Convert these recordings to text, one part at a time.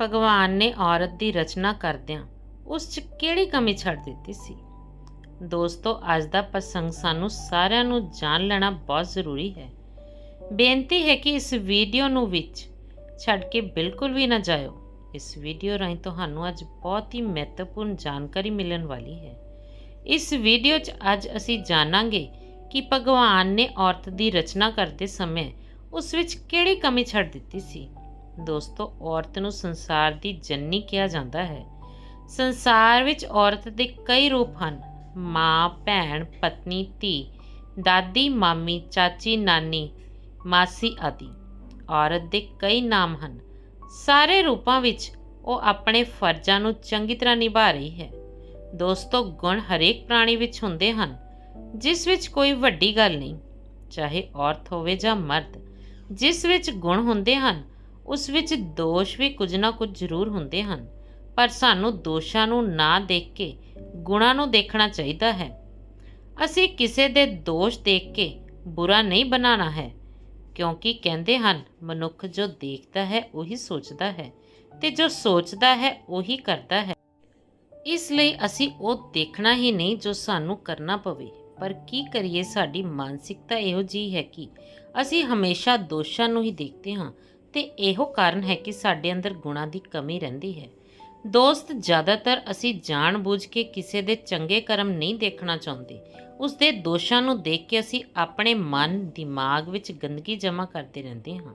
ਭਗਵਾਨ ਨੇ ਔਰਤ ਦੀ ਰਚਨਾ ਕਰਦਿਆਂ ਉਸ 'ਚ ਕਿਹੜੀ ਕਮੀ ਛੱਡ ਦਿੱਤੀ ਸੀ? ਦੋਸਤੋ, ਅੱਜ ਦਾ ਪ੍ਰਸੰਗ ਸਾਨੂੰ ਸਾਰਿਆਂ ਨੂੰ ਜਾਣ ਲੈਣਾ ਬਹੁਤ ਜ਼ਰੂਰੀ ਹੈ। ਬੇਨਤੀ ਹੈ ਕਿ ਇਸ ਵੀਡੀਓ ਨੂੰ ਵਿੱਚ ਛੱਡ ਕੇ ਬਿਲਕੁਲ ਵੀ ਨਾ ਜਾਇਓ। ਇਸ ਵੀਡੀਓ ਰਾਹੀਂ ਤੁਹਾਨੂੰ ਅੱਜ ਬਹੁਤ ਹੀ ਮਹੱਤਵਪੂਰਨ ਜਾਣਕਾਰੀ ਮਿਲਣ ਵਾਲੀ ਹੈ। ਇਸ ਵੀਡੀਓ 'ਚ ਅੱਜ ਅਸੀਂ ਜਾਣਾਂਗੇ ਕਿ ਭਗਵਾਨ ਨੇ ਔਰਤ ਦੀ ਰਚਨਾ ਕਰਦੇ ਸਮੇਂ ਉਸ ਵਿੱਚ ਕਿਹੜੀ ਕਮੀ ਛੱਡ ਦਿੱਤੀ ਸੀ। ਦੋਸਤੋ, ਔਰਤ ਨੂੰ ਸੰਸਾਰ ਦੀ ਜਨਨੀ ਕਿਹਾ ਜਾਂਦਾ ਹੈ। ਸੰਸਾਰ ਵਿੱਚ ਔਰਤ ਦੇ ਕਈ ਰੂਪ ਹਨ। ਮਾਂ, ਭੈਣ, ਪਤਨੀ, ਧੀ, ਦਾਦੀ, ਮਾਮੀ, ਚਾਚੀ, ਨਾਨੀ, ਮਾਸੀ ਆਦਿ। ਔਰਤ ਦੇ ਕਈ ਨਾਮ ਹਨ। ਸਾਰੇ ਰੂਪਾਂ ਵਿੱਚ ਉਹ ਆਪਣੇ ਫਰਜ਼ਾਂ ਨੂੰ ਚੰਗੀ ਤਰ੍ਹਾਂ ਨਿਭਾ ਰਹੀ ਹੈ। ਦੋਸਤੋ, ਗੁਣ ਹਰੇਕ ਪ੍ਰਾਣੀ ਵਿੱਚ ਹੁੰਦੇ ਹਨ, ਜਿਸ ਵਿੱਚ ਕੋਈ ਵੱਡੀ ਗੱਲ ਨਹੀਂ। ਚਾਹੇ ਔਰਤ ਹੋਵੇ ਜਾਂ ਮਰਦ, ਜਿਸ ਵਿੱਚ ਗੁਣ ਹੁੰਦੇ ਹਨ ਉਸ ਵਿੱਚ ਦੋਸ਼ ਵੀ ਕੁਝ ਨਾ ਕੁਝ ਜ਼ਰੂਰ ਹੁੰਦੇ ਹਨ। ਪਰ ਸਾਨੂੰ ਦੋਸ਼ਾਂ ਨੂੰ ਨਾ ਦੇਖ ਕੇ ਗੁਣਾਂ ਨੂੰ ਦੇਖਣਾ ਚਾਹੀਦਾ ਹੈ। ਅਸੀਂ ਕਿਸੇ ਦੇ ਦੋਸ਼ ਦੇਖ ਕੇ ਬੁਰਾ ਨਹੀਂ ਬਣਾਉਣਾ ਹੈ, ਕਿਉਂਕਿ ਕਹਿੰਦੇ ਹਨ, ਮਨੁੱਖ ਜੋ ਦੇਖਦਾ ਹੈ, ਉਹੀ ਸੋਚਦਾ ਹੈ ਤੇ ਜੋ ਸੋਚਦਾ ਹੈ, ਉਹੀ ਕਰਦਾ ਹੈ। ਇਸ ਲਈ ਅਸੀਂ ਉਹ ਦੇਖਣਾ ਹੀ ਨਹੀਂ ਜੋ ਸਾਨੂੰ ਕਰਨਾ ਪਵੇ। ਪਰ ਕੀ ਕਰੀਏ, ਸਾਡੀ ਮਾਨਸਿਕਤਾ ਇਹੋ ਜਿਹੀ ਹੈ ਕਿ ਅਸੀਂ ਹਮੇਸ਼ਾ ਦੋਸ਼ਾਂ ਨੂੰ ਹੀ ਦੇਖਦੇ ਹਾਂ ਤੇ ਇਹੋ ਕਾਰਨ ਹੈ ਕਿ ਸਾਡੇ ਅੰਦਰ ਗੁਣਾਂ ਦੀ ਕਮੀ ਰਹਿੰਦੀ ਹੈ। ਦੋਸਤ, ਜ਼ਿਆਦਾਤਰ ਅਸੀਂ ਜਾਣਬੁੱਝ ਕੇ ਕਿਸੇ ਦੇ ਚੰਗੇ ਕਰਮ ਨਹੀਂ ਦੇਖਣਾ ਚਾਹੁੰਦੇ। ਉਸ ਦੇ ਦੋਸ਼ਾਂ ਨੂੰ ਦੇਖ ਕੇ ਅਸੀਂ ਆਪਣੇ ਮਨ, ਦਿਮਾਗ ਵਿੱਚ ਗੰਦਗੀ ਜਮ੍ਹਾਂ ਕਰਦੇ ਰਹਿੰਦੇ ਹਾਂ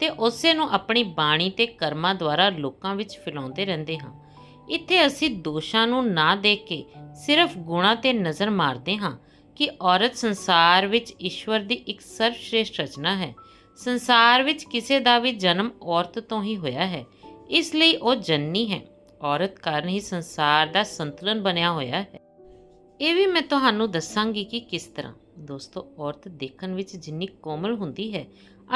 ਤੇ ਉਸੇ ਨੂੰ ਆਪਣੀ ਬਾਣੀ ਤੇ ਕਰਮਾਂ ਦੁਆਰਾ ਲੋਕਾਂ ਵਿੱਚ ਫੈਲਾਉਂਦੇ ਰਹਿੰਦੇ ਹਾਂ। ਇੱਥੇ ਅਸੀਂ ਦੋਸ਼ਾਂ ਨੂੰ ਨਾ ਦੇਖ ਕੇ ਸਿਰਫ ਗੁਣਾਂ ਤੇ ਨਜ਼ਰ ਮਾਰਦੇ ਹਾਂ ਕਿ ਔਰਤ ਸੰਸਾਰ ਵਿੱਚ ਈਸ਼ਵਰ ਦੀ ਇੱਕ ਸਰਵਸ਼੍ਰੇਸ਼ਟ ਰਚਨਾ ਹੈ। ਸੰਸਾਰ ਵਿੱਚ ਕਿਸੇ ਦਾ ਵੀ ਜਨਮ ਔਰਤ ਤੋਂ ਹੀ ਹੋਇਆ ਹੈ। ਇਸ ਲਈ ਉਹ ਜਨਨੀ ਹੈ। ਔਰਤ ਕਾਰਨ ਹੀ ਸੰਸਾਰ ਦਾ ਸੰਤੁਲਨ ਬਣਿਆ ਹੋਇਆ ਹੈ। ਇਹ ਵੀ ਮੈਂ ਤੁਹਾਨੂੰ ਦੱਸਾਂਗੀ ਕਿ ਕਿਸ ਤਰ੍ਹਾਂ। ਦੋਸਤੋ, ਔਰਤ ਦੇਖਣ ਵਿੱਚ ਜਿੰਨੀ ਕੋਮਲ ਹੁੰਦੀ ਹੈ,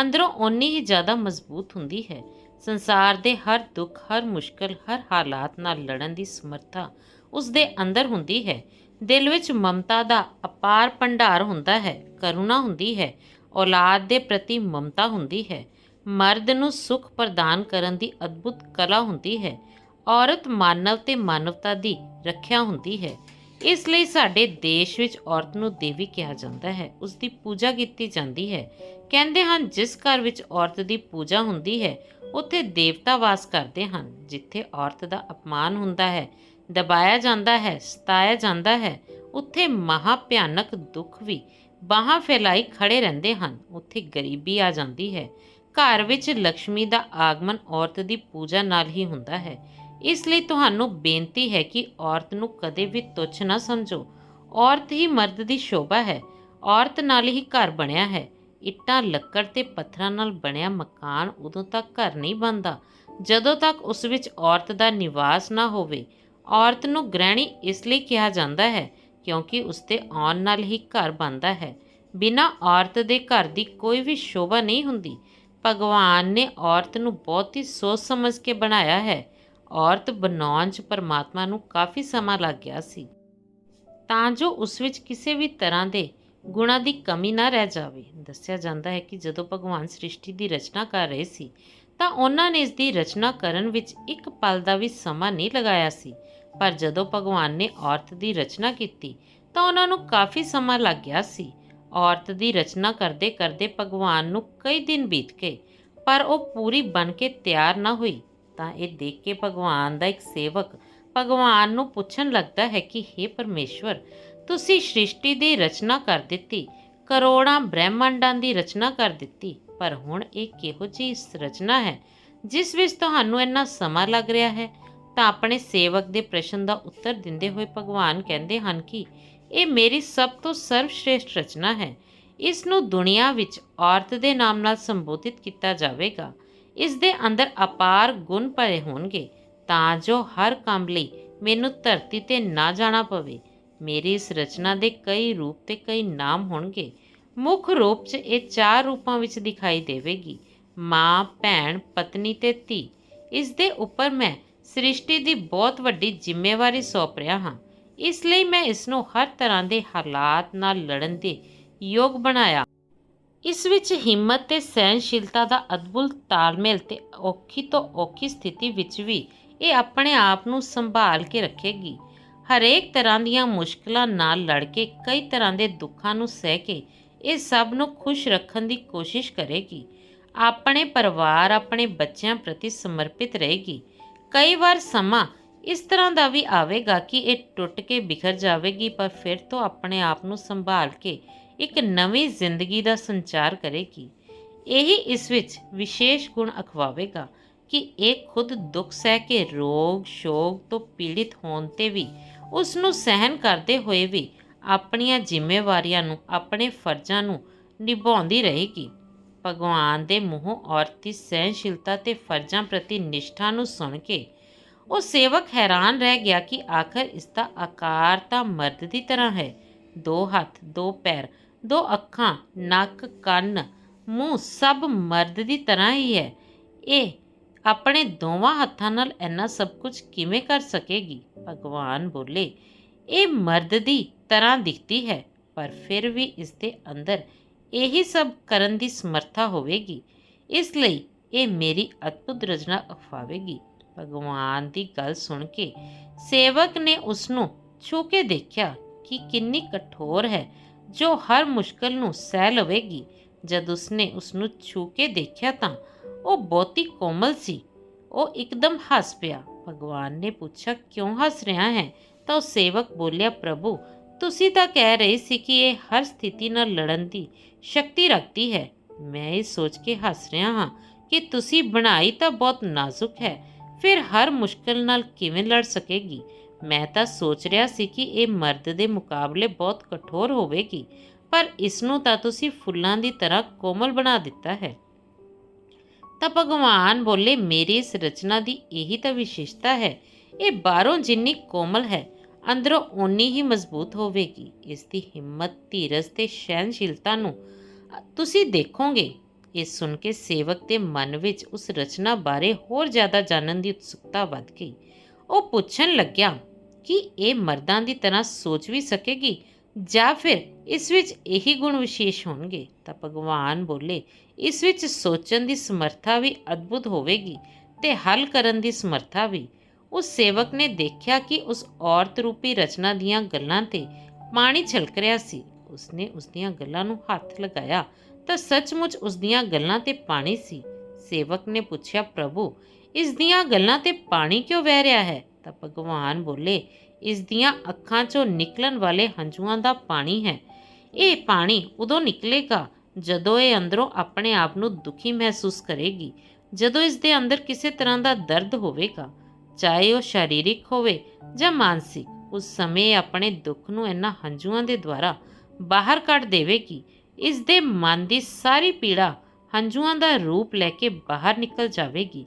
ਅੰਦਰੋਂ ਓਨੀ ਹੀ ਜ਼ਿਆਦਾ ਮਜ਼ਬੂਤ ਹੁੰਦੀ ਹੈ। ਸੰਸਾਰ ਦੇ ਹਰ ਦੁੱਖ, ਹਰ ਮੁਸ਼ਕਲ, ਹਰ ਹਾਲਾਤ ਨਾਲ ਲੜਨ ਦੀ ਸਮਰੱਥਾ ਉਸ ਦੇ ਅੰਦਰ ਹੁੰਦੀ ਹੈ। ਦਿਲ ਵਿੱਚ ਮਮਤਾ ਦਾ ਅਪਾਰ ਭੰਡਾਰ ਹੁੰਦਾ ਹੈ, ਕਰੁਣਾ ਹੁੰਦੀ ਹੈ ਔਲਾਦ ਦੇ ਪ੍ਰਤੀ ਮਮਤਾ ਹੁੰਦੀ ਹੈ। ਮਰਦ ਨੂੰ ਸੁਖ ਪ੍ਰਦਾਨ ਕਰਨ ਦੀ ਅਦਭੁਤ ਕਲਾ ਹੁੰਦੀ ਹੈ। ਔਰਤ ਮਾਨਵ ਤੇ ਮਾਨਵਤਾ ਦੀ ਰੱਖਿਆ ਹੁੰਦੀ ਹੈ। ਇਸ ਲਈ ਸਾਡੇ ਦੇਸ਼ ਵਿੱਚ ਔਰਤ ਨੂੰ ਦੇਵੀ ਕਿਹਾ ਜਾਂਦਾ ਹੈ। ਉਸ ਦੀ ਪੂਜਾ ਕੀਤੀ ਜਾਂਦੀ ਹੈ। ਕਹਿੰਦੇ ਹਨ, ਜਿਸ ਘਰ ਵਿੱਚ ਔਰਤ ਦੀ ਪੂਜਾ ਹੁੰਦੀ ਹੈ, ਉੱਥੇ ਦੇਵਤਾ ਵਾਸ ਕਰਦੇ ਹਨ, ਜਿੱਥੇ ਔਰਤ ਦਾ ਅਪਮਾਨ ਹੁੰਦਾ ਹੈ, ਦਬਾਇਆ ਜਾਂਦਾ ਹੈ, ਸਤਾਇਆ ਜਾਂਦਾ ਹੈ, ਉੱਥੇ ਮਹਾ ਭਿਆਨਕ ਦੁੱਖ ਵੀ ਬਾਹਾਂ ਫੈਲਾਈ ਖੜੇ ਰਹਿੰਦੇ ਹਨ। ਉੱਥੇ ਗਰੀਬੀ ਆ ਜਾਂਦੀ ਹੈ। ਘਰ ਵਿੱਚ ਲక్ష్ਮੀ ਦਾ ਆਗਮਨ ਔਰਤ ਦੀ ਪੂਜਾ ਨਾਲ ਹੀ ਹੁੰਦਾ ਹੈ। ਇਸ ਲਈ ਤੁਹਾਨੂੰ ਬੇਨਤੀ ਹੈ ਕਿ ਔਰਤ ਨੂੰ ਕਦੇ ਵੀ ਤੁੱਛ ਨਾ ਸਮਝੋ। ਔਰਤ ਹੀ ਮਰਦ ਦੀ ਸ਼ੋਭਾ ਹੈ। ਔਰਤ ਨਾਲ ਹੀ ਘਰ ਬਣਿਆ ਹੈ। ਇੱਟਾਂ, ਲੱਕੜ ਤੇ ਪੱਥਰਾਂ ਨਾਲ ਬਣਿਆ ਮਕਾਨ ਉਦੋਂ ਤੱਕ ਘਰ ਨਹੀਂ ਬਣਦਾ। ਜਦੋਂ ਤੱਕ ਉਸ ਵਿੱਚ ਔਰਤ ਦਾ ਨਿਵਾਸ ਨਾ ਹੋਵੇ। ਔਰਤ ਨੂੰ ਗ੍ਰਹਿਣੀ ਇਸ ਲਈ ਕਿਹਾ ਜਾਂਦਾ ਹੈ ਕਿਉਂਕਿ ਉਸ ਦੇ ਆਉਣ ਨਾਲ ਹੀ ਘਰ ਬਣਦਾ ਹੈ। ਬਿਨਾਂ ਔਰਤ ਦੇ ਘਰ ਦੀ ਕੋਈ ਵੀ ਸ਼ੋਭਾ ਨਹੀਂ ਹੁੰਦੀ। ਭਗਵਾਨ ਨੇ ਔਰਤ ਨੂੰ ਬਹੁਤ ਹੀ ਸੋਚ ਸਮਝ ਕੇ ਬਣਾਇਆ ਹੈ। ਔਰਤ ਬਣਾਉਣ 'ਚ ਪਰਮਾਤਮਾ ਨੂੰ ਕਾਫੀ ਸਮਾਂ ਲੱਗ ਗਿਆ ਸੀ। ਤਾਂ ਜੋ ਉਸ ਵਿੱਚ ਕਿਸੇ ਵੀ ਤਰ੍ਹਾਂ ਦੇ ਗੁਣਾਂ ਦੀ ਕਮੀ ਨਾ ਰਹਿ ਜਾਵੇ। ਦੱਸਿਆ ਜਾਂਦਾ ਹੈ ਕਿ ਜਦੋਂ ਭਗਵਾਨ ਸ੍ਰਿਸ਼ਟੀ ਦੀ ਰਚਨਾ ਕਰ ਰਹੇ ਸੀ, ਤਾਂ ਉਹਨਾਂ ਨੇ ਇਸ ਦੀ ਰਚਨਾ ਕਰਨ ਵਿੱਚ ਇੱਕ ਪਲ ਦਾ ਵੀ ਸਮਾਂ ਨਹੀਂ ਲਗਾਇਆ ਸੀ। ਪਰ ਜਦੋਂ ਭਗਵਾਨ ਨੇ ਔਰਤ ਦੀ ਰਚਨਾ ਕੀਤੀ ਤਾਂ ਉਹਨਾਂ ਨੂੰ ਕਾਫੀ ਸਮਾਂ ਲੱਗ ਗਿਆ ਸੀ। ਔਰਤ ਦੀ ਰਚਨਾ ਕਰਦੇ ਕਰਦੇ ਭਗਵਾਨ ਨੂੰ ਕਈ ਦਿਨ ਬੀਤ ਗਏ, ਪਰ ਉਹ ਪੂਰੀ ਬਣ ਕੇ ਤਿਆਰ ਨਾ ਹੋਈ। ਤਾਂ ਇਹ ਦੇਖ ਕੇ ਭਗਵਾਨ ਦਾ ਇੱਕ ਸੇਵਕ ਭਗਵਾਨ ਨੂੰ ਪੁੱਛਣ ਲੱਗਦਾ ਹੈ ਕਿ हे ਪਰਮੇਸ਼ਵਰ, ਤੁਸੀਂ ਸ੍ਰਿਸ਼ਟੀ ਦੀ ਰਚਨਾ ਕਰ ਦਿੱਤੀ, ਕਰੋੜਾਂ ਬ੍ਰਹਿਮੰਡਾਂ ਦੀ ਰਚਨਾ ਕਰ ਦਿੱਤੀ, ਪਰ ਹੁਣ ਇਹ ਕਿਹੋ ਜਿਹੀ ਰਚਨਾ ਹੈ, ਜਿਸ ਵਿੱਚ ਤੁਹਾਨੂੰ ਇੰਨਾ ਸਮਾਂ ਲੱਗ ਰਿਹਾ ਹੈ? ਤਾਂ ਆਪਣੇ ਸੇਵਕ ਦੇ ਪ੍ਰਸ਼ਨ ਦਾ ਉੱਤਰ ਦਿੰਦੇ ਹੋਏ ਭਗਵਾਨ ਕਹਿੰਦੇ ਹਨ ਕਿ ਇਹ ਮੇਰੀ ਸਭ ਤੋਂ ਸਰਵਸ਼੍ਰੇਸ਼ਟ ਰਚਨਾ ਹੈ। ਇਸ ਨੂੰ ਦੁਨੀਆ ਵਿੱਚ ਔਰਤ ਦੇ ਨਾਮ ਨਾਲ ਸੰਬੋਧਿਤ ਕੀਤਾ ਜਾਵੇਗਾ। ਇਸ ਦੇ ਅੰਦਰ ਅਪਾਰ ਗੁਣ ਭਰੇ ਹੋਣਗੇ। ਤਾਂ ਜੋ ਹਰ ਕੰਮ ਲਈ ਮੈਨੂੰ ਧਰਤੀ ਤੇ ਨਾ ਜਾਣਾ ਪਵੇ। ਮੇਰੀ ਇਸ ਰਚਨਾ ਦੇ ਕਈ ਰੂਪ ਤੇ ਕਈ ਨਾਮ ਹੋਣਗੇ। ਮੁੱਖ ਰੂਪ 'ਚ ਇਹ ਚਾਰ ਰੂਪਾਂ ਵਿੱਚ ਦਿਖਾਈ ਦੇਵੇਗੀ। ਮਾਂ, ਭੈਣ, ਪਤਨੀ ਤੇ ਧੀ। ਇਸ ਦੇ ਉੱਪਰ ਮੈਂ ਸ੍ਰਿਸ਼ਟੀ ਦੀ ਬਹੁਤ ਵੱਡੀ ਜ਼ਿੰਮੇਵਾਰੀ ਸੌਂਪ ਰਿਹਾ ਹਾਂ। ਇਸ ਲਈ ਮੈਂ ਇਸ ਨੂੰ ਹਰ ਤਰ੍ਹਾਂ ਦੇ ਹਾਲਾਤ ਨਾਲ ਲੜਨ ਦੇ ਯੋਗ ਬਣਾਇਆ। ਇਸ ਵਿੱਚ ਹਿੰਮਤ ਤੇ ਸਹਿਨਸ਼ੀਲਤਾ ਦਾ ਅਦਭੁਤ ਤਾਲਮੇਲ ਤੇ ਔਖੀ ਤੋਂ ਔਖੀ ਸਥਿਤੀ ਵਿੱਚ ਵੀ ਇਹ ਆਪਣੇ ਆਪ ਨੂੰ ਸੰਭਾਲ ਕੇ ਰੱਖੇਗੀ। ਹਰੇਕ ਤਰ੍ਹਾਂ ਦੀਆਂ ਮੁਸ਼ਕਲਾਂ ਨਾਲ ਲੜ ਕੇ ਕਈ ਤਰ੍ਹਾਂ ਦੇ ਦੁੱਖਾਂ ਨੂੰ ਸਹਿ ਕੇ ਇਹ ਸਭ ਨੂੰ ਖੁਸ਼ ਰੱਖਣ ਦੀ ਕੋਸ਼ਿਸ਼ ਕਰੇਗੀ। ਆਪਣੇ ਪਰਿਵਾਰ, ਆਪਣੇ ਬੱਚਿਆਂ ਪ੍ਰਤੀ ਸਮਰਪਿਤ ਰਹੇਗੀ। ਕਈ ਵਾਰ ਸਮਾਂ ਇਸ ਤਰ੍ਹਾਂ ਦਾ ਵੀ ਆਵੇਗਾ ਕਿ ਇਹ ਟੁੱਟ ਕੇ ਬਿਖਰ ਜਾਵੇਗੀ, ਪਰ ਫਿਰ ਤੋਂ ਆਪਣੇ ਆਪ ਨੂੰ ਸੰਭਾਲ ਕੇ ਇੱਕ ਨਵੀਂ ਜ਼ਿੰਦਗੀ ਦਾ ਸੰਚਾਰ ਕਰੇਗੀ। ਇਹੀ ਇਸ ਵਿੱਚ ਵਿਸ਼ੇਸ਼ ਗੁਣ ਅਖਵਾਵੇਗਾ ਕਿ ਇਹ ਖੁਦ ਦੁੱਖ ਸਹਿ ਕੇ ਰੋਗ ਸ਼ੋਗ ਤੋਂ ਪੀੜਿਤ ਹੋਣ ਤੇ ਵੀ ਉਸ ਨੂੰ ਸਹਿਨ ਕਰਦੇ ਹੋਏ ਵੀ ਆਪਣੀਆਂ ਜ਼ਿੰਮੇਵਾਰੀਆਂ ਨੂੰ, ਆਪਣੇ ਫਰਜ਼ਾਂ ਨੂੰ ਨਿਭਾਉਂਦੀ ਰਹੇਗੀ। ਭਗਵਾਨ ਦੇ ਮੂੰਹੋਂ ਔਰਤ ਦੀ ਸਹਿਨਸ਼ੀਲਤਾ ਤੇ ਫਰਜ਼ਾਂ ਪ੍ਰਤੀ ਨਿਸ਼ਠਾ ਨੂੰ ਸੁਣ ਕੇ ਉਹ ਸੇਵਕ ਹੈਰਾਨ ਰਹਿ ਗਿਆ ਕਿ ਆਖਰ ਇਸ ਦਾ ਆਕਾਰ ਤਾਂ ਮਰਦ ਦੀ ਤਰ੍ਹਾਂ ਹੈ। ਦੋ ਹੱਥ, ਦੋ ਪੈਰ, ਦੋ ਅੱਖਾਂ, ਨੱਕ, ਕੰਨ, ਮੂੰਹ ਸਭ ਮਰਦ ਦੀ ਤਰ੍ਹਾਂ ਹੀ ਹੈ। ਇਹ ਆਪਣੇ ਦੋਵਾਂ ਹੱਥਾਂ ਨਾਲ ਇੰਨਾ ਸਭ ਕੁਝ ਕਿਵੇਂ ਕਰ ਸਕੇਗੀ? ਭਗਵਾਨ ਬੋਲੇ, ਇਹ ਮਰਦ ਦੀ ਤਰ੍ਹਾਂ ਦਿਖਦੀ ਹੈ, ਪਰ ਫਿਰ ਵੀ ਇਸ ਦੇ ਅੰਦਰ ਇਹੀ ਸਭ ਕਰਨ ਦੀ ਸਮਰੱਥਾ ਹੋਵੇਗੀ। ਇਸ ਲਈ ਇਹ ਮੇਰੀ ਅਦਭੁਤ ਰਚਨਾ ਅਖਵਾਵੇਗੀ। ਭਗਵਾਨ ਦੀ ਗੱਲ ਸੁਣ ਕੇ ਸੇਵਕ ਨੇ ਉਸ ਨੂੰ ਛੂ ਕੇ ਦੇਖਿਆ ਕਿ ਕਿੰਨੀ ਕਠੋਰ ਹੈ, ਜੋ ਹਰ ਮੁਸ਼ਕਲ ਨੂੰ ਸਹਿ ਲਵੇਗੀ। ਜਦ ਉਸਨੇ ਉਸ ਨੂੰ ਛੂ ਕੇ ਦੇਖਿਆ ਤਾਂ ਉਹ ਬਹੁਤੀ ਕੋਮਲ ਸੀ। ਉਹ ਇੱਕਦਮ ਹੱਸ ਪਿਆ। ਭਗਵਾਨ ਨੇ ਪੁੱਛਿਆ, ਕਿਉਂ ਹੱਸ ਰਿਹਾ ਹੈ? ਤਾਂ ਉਹ ਸੇਵਕ ਬੋਲਿਆ, ਪ੍ਰਭੂ ਤੁਸੀਂ ਤਾਂ ਕਹਿ ਰਹੇ ਸੀ ਕਿ ਇਹ ਹਰ ਸਥਿਤੀ ਨਾਲ ਲੜਨ ਦੀ ਸ਼ਕਤੀ ਰੱਖਦੀ ਹੈ। ਮੈਂ ਇਹ ਸੋਚ ਕੇ ਹੱਸ ਰਿਹਾ ਹਾਂ ਕਿ ਤੁਸੀਂ ਬਣਾਈ ਤਾਂ ਬਹੁਤ ਨਾਜ਼ੁਕ ਹੈ, ਫਿਰ ਹਰ ਮੁਸ਼ਕਲ ਨਾਲ ਕਿਵੇਂ ਲੜ ਸਕੇਗੀ? ਮੈਂ ਤਾਂ ਸੋਚ ਰਿਹਾ ਸੀ ਕਿ ਇਹ ਮਰਦ ਦੇ ਮੁਕਾਬਲੇ ਬਹੁਤ ਕਠੋਰ ਹੋਵੇਗੀ, ਪਰ ਇਸ ਨੂੰ ਤਾਂ ਤੁਸੀਂ ਫੁੱਲਾਂ ਦੀ ਤਰ੍ਹਾਂ ਕੋਮਲ ਬਣਾ ਦਿੱਤਾ ਹੈ। ਤਾਂ ਭਗਵਾਨ ਬੋਲੇ, ਮੇਰੀ ਇਸ ਰਚਨਾ ਦੀ ਇਹੀ ਤਾਂ ਵਿਸ਼ੇਸ਼ਤਾ ਹੈ। ਇਹ ਬਾਹਰੋਂ ਜਿੰਨੀ ਕੋਮਲ ਹੈ ਅੰਦਰੋਂ ਓਨੀ ਹੀ ਮਜ਼ਬੂਤ ਹੋਵੇਗੀ। ਇਸ ਦੀ ਹਿੰਮਤ, ਧੀਰਜ ਤੇ ਸਹਿਨਸ਼ੀਲਤਾ ਨੂੰ ਤੁਸੀਂ ਦੇਖੋਗੇ। ਇਹ ਸੁਣ ਕੇ ਸੇਵਕ ਦੇ ਮਨ ਵਿੱਚ ਉਸ ਰਚਨਾ ਬਾਰੇ ਹੋਰ ਜ਼ਿਆਦਾ ਜਾਣਨ ਦੀ ਉਤਸੁਕਤਾ ਵੱਧ ਗਈ। ਉਹ ਪੁੱਛਣ ਲੱਗਿਆ ਕਿ ਇਹ ਮਰਦਾਂ ਦੀ ਤਰ੍ਹਾਂ ਸੋਚ ਵੀ ਸਕੇਗੀ ਜਾਂ ਫਿਰ ਇਸ ਵਿੱਚ ਇਹੀ ਗੁਣ ਵਿਸ਼ੇਸ਼ ਹੋਣਗੇ? ਤਾਂ ਭਗਵਾਨ ਬੋਲੇ, ਇਸ ਵਿੱਚ ਸੋਚਣ ਦੀ ਸਮਰੱਥਾ ਵੀ ਅਦਭੁਤ ਹੋਵੇਗੀ ਤੇ ਹੱਲ ਕਰਨ ਦੀ ਸਮਰੱਥਾ ਵੀ। ਉਸ ਸੇਵਕ ਨੇ ਦੇਖਿਆ ਕਿ ਉਸ ਔਰਤ ਰੂਪੀ ਰਚਨਾ ਦੀਆਂ ਗੱਲਾਂ ਤੇ ਪਾਣੀ ਛਲਕ ਰਿਹਾ ਸੀ। ਉਸਨੇ ਉਸ ਦੀਆਂ ਗੱਲਾਂ ਨੂੰ ਹੱਥ ਲਗਾਇਆ ਤਾਂ ਸੱਚਮੁੱਚ ਉਸ ਦੀਆਂ ਗੱਲਾਂ ਤੇ ਪਾਣੀ ਸੀ। ਸੇਵਕ ਨੇ ਪੁੱਛਿਆ, ਪ੍ਰਭੂ ਇਸ ਦੀਆਂ ਗੱਲਾਂ ਤੇ ਪਾਣੀ ਕਿਉਂ ਵਹਿ ਰਿਹਾ ਹੈ? ਤਾਂ ਭਗਵਾਨ ਬੋਲੇ ਇਸ ਦੀਆਂ ਅੱਖਾਂ 'ਚੋਂ ਨਿਕਲਣ ਵਾਲੇ ਹੰਝੂਆਂ ਦਾ ਪਾਣੀ ਹੈ। ਇਹ ਪਾਣੀ ਉਦੋਂ ਨਿਕਲੇਗਾ ਜਦੋਂ ਇਹ ਅੰਦਰੋਂ ਆਪਣੇ ਆਪ ਨੂੰ ਦੁਖੀ ਮਹਿਸੂਸ ਕਰੇਗੀ, ਜਦੋਂ ਇਸ ਦੇ ਅੰਦਰ ਕਿਸੇ ਤਰ੍ਹਾਂ ਦਾ ਦਰਦ ਹੋਵੇਗਾ। ਚਾਹੇ ਉਹ ਸਰੀਰਿਕ ਹੋਵੇ ਜਾਂ ਮਾਨਸਿਕ, ਉਸ ਸਮੇਂ ਆਪਣੇ ਦੁੱਖ ਨੂੰ ਇਹਨਾਂ ਹੰਝੂਆਂ ਦੇ ਦੁਆਰਾ ਬਾਹਰ ਕੱਢ ਦੇਵੇਗੀ ਇਸ ਦੇ ਮਨ ਦੀ ਸਾਰੀ ਪੀੜਾ ਹੰਝੂਆਂ ਦਾ ਰੂਪ ਲੈ ਕੇ ਬਾਹਰ ਨਿਕਲ ਜਾਵੇਗੀ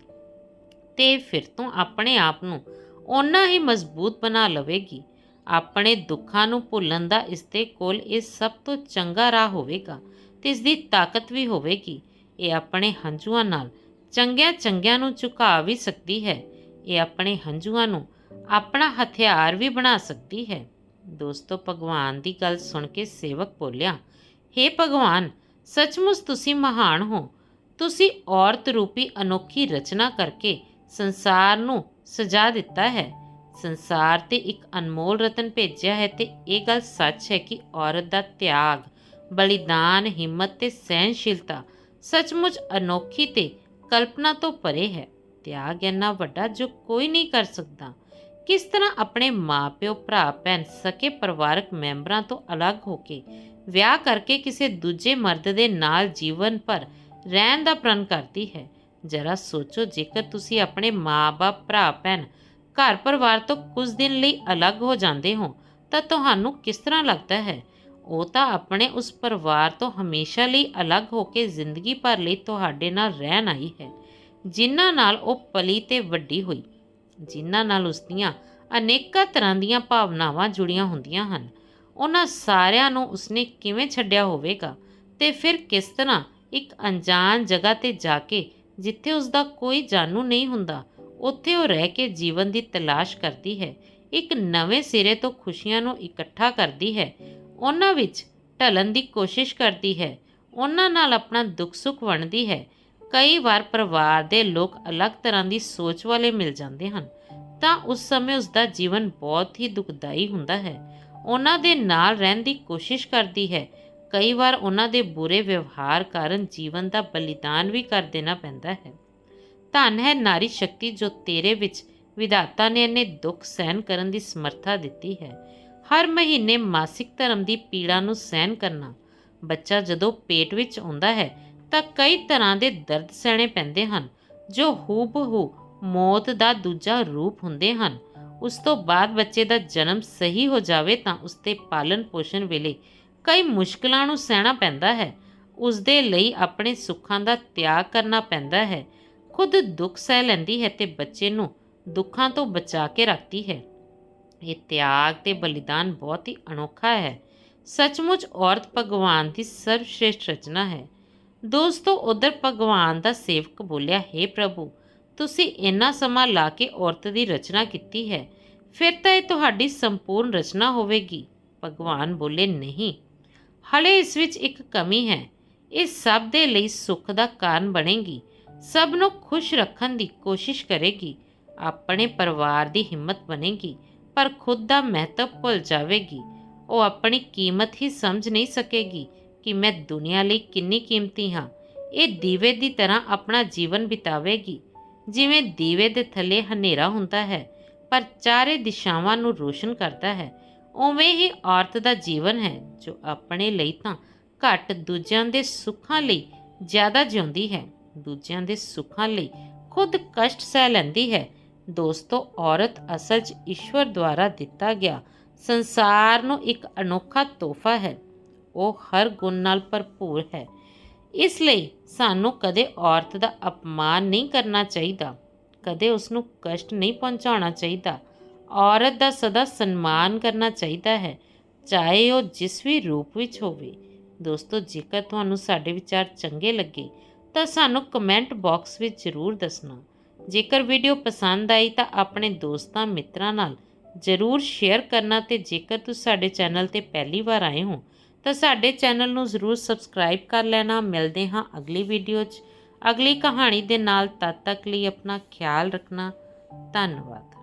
ਤੇ ਫਿਰ ਤੋਂ ਆਪਣੇ ਆਪ ਨੂੰ ਓਨਾ ਹੀ ਮਜ਼ਬੂਤ ਬਣਾ ਲਵੇਗੀ। ਆਪਣੇ ਦੁੱਖਾਂ ਨੂੰ ਭੁੱਲਣ ਦਾ ਇਸ ਦੇ ਕੋਲ ਇਹ ਸਭ ਤੋਂ ਚੰਗਾ ਰਾਹ ਹੋਵੇਗਾ ਤੇ ਇਸ ਦੀ ਤਾਕਤ ਵੀ ਹੋਵੇਗੀ। ਇਹ ਆਪਣੇ ਹੰਝੂਆਂ ਨਾਲ ਚੰਗਿਆਂ ਚੰਗਿਆਂ ਨੂੰ ਝੁਕਾ ਵੀ ਸਕਦੀ ਹੈ। ਇਹ ਆਪਣੇ ਹੰਝੂਆਂ ਨੂੰ ਆਪਣਾ ਹਥਿਆਰ ਵੀ ਬਣਾ ਸਕਦੀ ਹੈ। ਦੋਸਤੋ, ਭਗਵਾਨ ਦੀ ਗੱਲ ਸੁਣ ਕੇ ਸੇਵਕ ਬੋਲਿਆ हे ਭਗਵਾਨ, ਸੱਚਮੁੱਚ ਤੁਸੀਂ ਮਹਾਨ ਹੋ। ਤੁਸੀਂ ਔਰਤ ਰੂਪੀ ਅਨੋਖੀ ਰਚਨਾ ਕਰਕੇ ਸੰਸਾਰ ਨੂੰ ਸਜਾ ਦਿੱਤਾ ਹੈ। ਸੰਸਾਰ ਤੇ ਇੱਕ ਅਨਮੋਲ ਰਤਨ ਭੇਜਿਆ ਹੈ ਤੇ ਇਹ ਗੱਲ ਸੱਚ ਹੈ ਕਿ ਔਰਤ ਦਾ ਤਿਆਗ, ਬਲੀਦਾਨ, ਹਿੰਮਤ ਤੇ ਸਹਿਨਸ਼ੀਲਤਾ ਸੱਚਮੁੱਚ ਅਨੋਖੀ ਤੇ ਕਲਪਨਾ ਤੋਂ ਪਰੇ ਹੈ। ਤਿਆਗ ਇੰਨਾ ਵੱਡਾ ਜੋ ਕੋਈ ਨਹੀਂ ਕਰ ਸਕਦਾ। ਕਿਸ ਤਰ੍ਹਾਂ ਆਪਣੇ ਮਾਪਿਓ ਭਰਾ ਭੈਣ ਸਕੇ ਪਰਿਵਾਰਕ ਮੈਂਬਰਾਂ ਤੋਂ ਅਲੱਗ ਹੋ ਕੇ ਵਿਆਹ ਕਰਕੇ ਕਿਸੇ ਦੂਜੇ ਮਰਦ ਦੇ ਨਾਲ ਜੀਵਨ ਭਰ ਰਹਿਣ ਦਾ ਪ੍ਰਣ ਕਰਦੀ ਹੈ? ਜਰਾ ਸੋਚੋ, ਜੇਕਰ ਤੁਸੀਂ ਆਪਣੇ ਮਾਪੇ ਭਰਾ ਭੈਣ ਘਰ ਪਰਿਵਾਰ ਤੋਂ ਕੁਝ ਦਿਨ ਲਈ ਅਲੱਗ ਹੋ ਜਾਂਦੇ ਹੋ, ਤਾਂ ਤੁਹਾਨੂੰ ਕਿਸ ਤਰ੍ਹਾਂ ਲੱਗਦਾ ਹੈ? ਉਹ ਤਾਂ ਆਪਣੇ ਉਸ ਪਰਿਵਾਰ ਤੋਂ ਹਮੇਸ਼ਾ ਲਈ ਅਲੱਗ ਹੋ ਕੇ ਜ਼ਿੰਦਗੀ ਭਰ ਲਈ ਤੁਹਾਡੇ ਨਾਲ ਰਹਿਣ ਆਈ ਹੈ। ਜਿਨ੍ਹਾਂ ਨਾਲ ਉਹ ਪਲੀ ਤੇ ਵੱਡੀ ਹੋਈ, ਜਿਨ੍ਹਾਂ ਨਾਲ ਉਸ ਦੀਆਂ ਅਨੇਕਾਂ ਤਰ੍ਹਾਂ ਦੀਆਂ ਭਾਵਨਾਵਾਂ ਜੁੜੀਆਂ ਹੁੰਦੀਆਂ ਹਨ। ਉਹਨਾਂ ਸਾਰਿਆਂ ਨੂੰ ਉਸਨੇ ਕਿਵੇਂ ਛੱਡਿਆ ਹੋਵੇਗਾ ਤੇ ਫਿਰ ਕਿਸ ਤਰ੍ਹਾਂ ਇੱਕ ਅਣਜਾਣ ਜਗ੍ਹਾ ਤੇ ਜਾ ਕੇ ਜਿੱਥੇ ਉਸ ਦਾ ਕੋਈ ਜਾਣੂ ਨਹੀਂ ਹੁੰਦਾ, ਉੱਥੇ ਉਹ ਰਹਿ ਕੇ ਜੀਵਨ ਦੀ ਤਲਾਸ਼ ਕਰਦੀ ਹੈ, ਇੱਕ ਨਵੇਂ ਸਿਰੇ ਤੋਂ ਖੁਸ਼ੀਆਂ ਨੂੰ ਇਕੱਠਾ ਕਰਦੀ ਹੈ, ਉਹਨਾਂ ਵਿੱਚ ਢਲਣ ਦੀ ਕੋਸ਼ਿਸ਼ ਕਰਦੀ ਹੈ, ਉਹਨਾਂ ਨਾਲ ਆਪਣਾ ਦੁੱਖ ਸੁੱਖ ਵੰਡਦੀ ਹੈ ਕਈ ਵਾਰ ਪਰਿਵਾਰ ਦੇ ਲੋਕ ਅਲੱਗ ਤਰ੍ਹਾਂ ਦੀ ਸੋਚ ਵਾਲੇ ਮਿਲ ਜਾਂਦੇ ਹਨ, ਤਾਂ ਉਸ ਸਮੇਂ ਉਸ ਦਾ ਜੀਵਨ ਬਹੁਤ ਹੀ ਦੁਖਦਾਈ ਹੁੰਦਾ ਹੈ। ਉਹਨਾਂ ਦੇ ਨਾਲ ਰਹਿਣ ਦੀ ਕੋਸ਼ਿਸ਼ ਕਰਦੀ ਹੈ। ਕਈ ਵਾਰ ਉਹਨਾਂ ਦੇ ਬੁਰੇ ਵਿਵਹਾਰ ਕਾਰਨ ਜੀਵਨ ਦਾ ਬਲੀਦਾਨ ਵੀ ਕਰ ਦੇਣਾ ਪੈਂਦਾ ਹੈ। ਧੰਨ ਹੈ ਨਾਰੀ ਸ਼ਕਤੀ ਜੋ ਤੇਰੇ ਵਿੱਚ ਵਿਧਾਤਾ ਨੇ ਇਹਨੇ ਦੁੱਖ ਸਹਿਣ ਕਰਨ ਦੀ ਸਮਰੱਥਾ ਦਿੱਤੀ ਹੈ। ਹਰ ਮਹੀਨੇ ਮਾਸਿਕ ਧਰਮ ਦੀ ਪੀੜਾ ਨੂੰ ਸਹਿਣ ਕਰਨਾ ਬੱਚਾ ਜਦੋਂ ਪੇਟ ਵਿੱਚ ਆਉਂਦਾ ਹੈ ਤਾਂ ਕਈ ਤਰ੍ਹਾਂ ਦੇ ਦਰਦ ਸਹਿਣੇ ਪੈਂਦੇ ਹਨ, ਜੋ ਹੂਬਹੂ ਮੌਤ ਦਾ ਦੂਜਾ ਰੂਪ ਹੁੰਦੇ ਹਨ। ਉਸ ਤੋਂ ਬਾਅਦ ਬੱਚੇ ਦਾ ਜਨਮ ਸਹੀ ਹੋ ਜਾਵੇ ਤਾਂ ਉਸ ਤੇ ਪਾਲਣ ਪੋਸ਼ਣ ਵੇਲੇ ਕਈ ਮੁਸ਼ਕਲਾਂ ਨੂੰ ਸਹਿਣਾ ਪੈਂਦਾ ਹੈ। ਉਸ ਦੇ ਲਈ ਆਪਣੇ ਸੁੱਖਾਂ ਦਾ ਤਿਆਗ ਕਰਨਾ ਪੈਂਦਾ ਹੈ। ਖੁਦ ਦੁੱਖ ਸਹਿ ਲੈਂਦੀ ਹੈ ਤੇ ਬੱਚੇ ਨੂੰ ਦੁੱਖਾਂ ਤੋਂ ਬਚਾ ਕੇ ਰੱਖਦੀ ਹੈ। ਇਹ ਤਿਆਗ ਤੇ ਬਲੀਦਾਨ ਬਹੁਤ ਹੀ ਅਨੋਖਾ ਹੈ। ਸੱਚਮੁੱਚ ਔਰਤ ਭਗਵਾਨ ਦੀ ਸਰਵਸ਼੍ਰੇਸ਼ਟ ਰਚਨਾ ਹੈ। ਦੋਸਤੋ, ਉਧਰ ਭਗਵਾਨ ਦਾ ਸੇਵਕ ਬੋਲਿਆ हे ਪ੍ਰਭੂ, ਤੁਸੀਂ ਇੰਨਾ ਸਮਾਂ ਲਾ ਕੇ ਔਰਤ ਦੀ ਰਚਨਾ ਕੀਤੀ ਹੈ, ਫਿਰ ਤਾਂ ਇਹ ਤੁਹਾਡੀ ਸੰਪੂਰਨ ਰਚਨਾ ਹੋਵੇਗੀ। ਭਗਵਾਨ ਬੋਲੇ, ਨਹੀਂ। ਹਲੇ ਇਸ ਵਿੱਚ ਇੱਕ ਕਮੀ ਹੈ। ਇਹ ਸਭ ਦੇ ਲਈ ਸੁੱਖ ਦਾ ਕਾਰਨ ਬਣੇਗੀ। ਸਭ ਨੂੰ ਖੁਸ਼ ਰੱਖਣ ਦੀ ਕੋਸ਼ਿਸ਼ ਕਰੇਗੀ। ਆਪਣੇ ਪਰਿਵਾਰ ਦੀ ਹਿੰਮਤ ਬਣੇਗੀ, ਪਰ ਖੁਦ ਦਾ ਮਹੱਤਵ ਭੁੱਲ ਜਾਵੇਗੀ। ਉਹ ਆਪਣੀ ਕੀਮਤ ਹੀ ਸਮਝ ਨਹੀਂ ਸਕੇਗੀ। ਕਿ ਮੈਂ ਦੁਨੀਆ ਲਈ ਕਿੰਨੀ ਕੀਮਤੀ ਹਾਂ। ਇਹ ਦੀਵੇ ਦੀ ਤਰ੍ਹਾਂ ਆਪਣਾ ਜੀਵਨ ਬਿਤਾਵੇਗੀ। ਜਿਵੇਂ ਦੀਵੇ ਦੇ ਥੱਲੇ ਹਨੇਰਾ ਹੁੰਦਾ ਹੈ, ਪਰ ਚਾਰੇ ਦਿਸ਼ਾਵਾਂ ਨੂੰ ਰੋਸ਼ਨ ਕਰਦਾ ਹੈ। ਉਵੇਂ ਹੀ ਔਰਤ ਦਾ ਜੀਵਨ ਹੈ, ਜੋ ਆਪਣੇ ਲਈ ਤਾਂ ਘੱਟ, ਦੂਜਿਆਂ ਦੇ ਸੁੱਖਾਂ ਲਈ ਜ਼ਿਆਦਾ ਜਿਉਂਦੀ ਹੈ। ਦੂਜਿਆਂ ਦੇ ਸੁੱਖਾਂ ਲਈ ਖੁਦ ਕਸ਼ਟ ਸਹਿ ਲੈਂਦੀ ਹੈ। ਦੋਸਤੋ, ਔਰਤ ਅਸਲ 'ਚ ਈਸ਼ਵਰ ਦੁਆਰਾ ਦਿੱਤਾ ਗਿਆ ਸੰਸਾਰ ਨੂੰ ਇੱਕ ਅਨੋਖਾ ਤੋਹਫਾ ਹੈ। ਉਹ ਹਰ ਗੁਣ ਨਾਲ ਭਰਪੂਰ ਹੈ। ਇਸ ਲਈ ਸਾਨੂੰ ਕਦੇ ਔਰਤ ਦਾ ਅਪਮਾਨ ਨਹੀਂ ਕਰਨਾ ਚਾਹੀਦਾ। ਕਦੇ ਉਸ ਨੂੰ ਕਸ਼ਟ ਨਹੀਂ ਪਹੁੰਚਾਉਣਾ ਚਾਹੀਦਾ। ਔਰਤ ਦਾ ਸਦਾ ਸਨਮਾਨ ਕਰਨਾ ਚਾਹੀਦਾ ਹੈ, ਚਾਹੇ ਉਹ ਜਿਸ ਵੀ ਰੂਪ ਵਿੱਚ ਹੋਵੇ। ਦੋਸਤੋ, ਜੇਕਰ ਤੁਹਾਨੂੰ ਸਾਡੇ ਵਿਚਾਰ ਚੰਗੇ ਲੱਗੇ, ਤਾਂ ਸਾਨੂੰ ਕਮੈਂਟ ਬਾਕਸ ਵਿੱਚ ਜ਼ਰੂਰ ਦੱਸਣਾ। ਜੇਕਰ ਵੀਡੀਓ ਪਸੰਦ ਆਈ, ਤਾਂ ਆਪਣੇ ਦੋਸਤਾਂ, ਮਿੱਤਰਾਂ ਨਾਲ ਜ਼ਰੂਰ ਸ਼ੇਅਰ ਕਰਨਾ ਤੇ ਜੇਕਰ ਤੁਸੀਂ ਸਾਡੇ ਚੈਨਲ ਤੇ ਪਹਿਲੀ ਵਾਰ ਆਏ ਹੋ ਤਾਂ ਸਾਡੇ ਚੈਨਲ ਨੂੰ ਜ਼ਰੂਰ ਸਬਸਕ੍ਰਾਈਬ ਕਰ ਲੈਣਾ। ਮਿਲਦੇ ਹਾਂ ਅਗਲੀ ਵੀਡੀਓ 'ਚ। ਅਗਲੀ ਕਹਾਣੀ ਦੇ ਨਾਲ ਤਦ ਤੱਕ ਲਈ ਆਪਣਾ ਖਿਆਲ ਰੱਖਣਾ। ਧੰਨਵਾਦ।